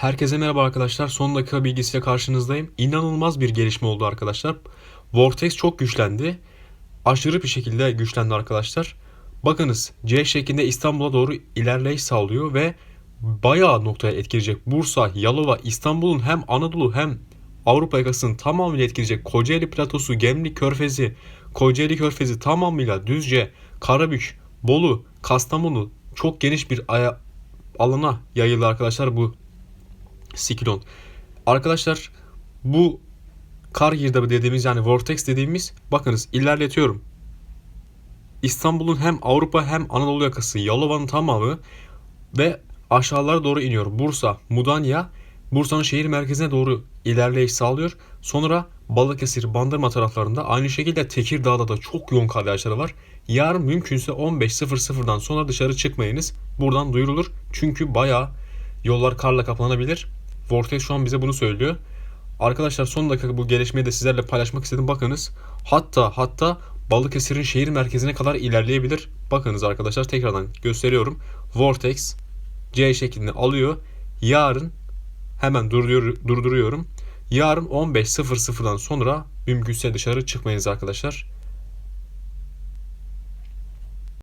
Herkese merhaba arkadaşlar. Son dakika bilgisiyle karşınızdayım. İnanılmaz bir gelişme oldu arkadaşlar. Vortex çok güçlendi. Aşırı bir şekilde güçlendi arkadaşlar. Bakınız C şeklinde İstanbul'a doğru ilerleyiş sağlıyor ve bayağı noktaya etkileyecek. Bursa, Yalova, İstanbul'un hem Anadolu hem Avrupa yakasının tamamıyla etkileyecek. Kocaeli Platosu, Gemlik Körfezi, Kocaeli Körfezi tamamıyla Düzce, Karabük, Bolu, Kastamonu çok geniş bir alana yayıldı arkadaşlar bu siklon. Arkadaşlar bu kar girdabı dediğimiz yani vortex dediğimiz bakınız ilerletiyorum. İstanbul'un hem Avrupa hem Anadolu yakası Yalova'nın tamamı ve aşağılara doğru iniyor. Bursa, Mudanya, Bursa'nın şehir merkezine doğru ilerleyiş sağlıyor. Sonra Balıkesir, Bandırma taraflarında aynı şekilde Tekirdağ'da da çok yoğun kar yağışları var. Yarın mümkünse 15.00'dan sonra dışarı çıkmayınız. Buradan duyurulur. Çünkü bayağı yollar karla kaplanabilir. Vortex şu an bize bunu söylüyor. Arkadaşlar son dakika bu gelişmeyi de sizlerle paylaşmak istedim. Bakınız hatta hatta Balıkesir'in şehir merkezine kadar ilerleyebilir. Bakınız arkadaşlar tekrardan gösteriyorum. Vortex C şeklinde alıyor. Yarın hemen durduruyor, durduruyorum. Yarın 15.00'dan sonra mümkünse dışarı çıkmayınız arkadaşlar.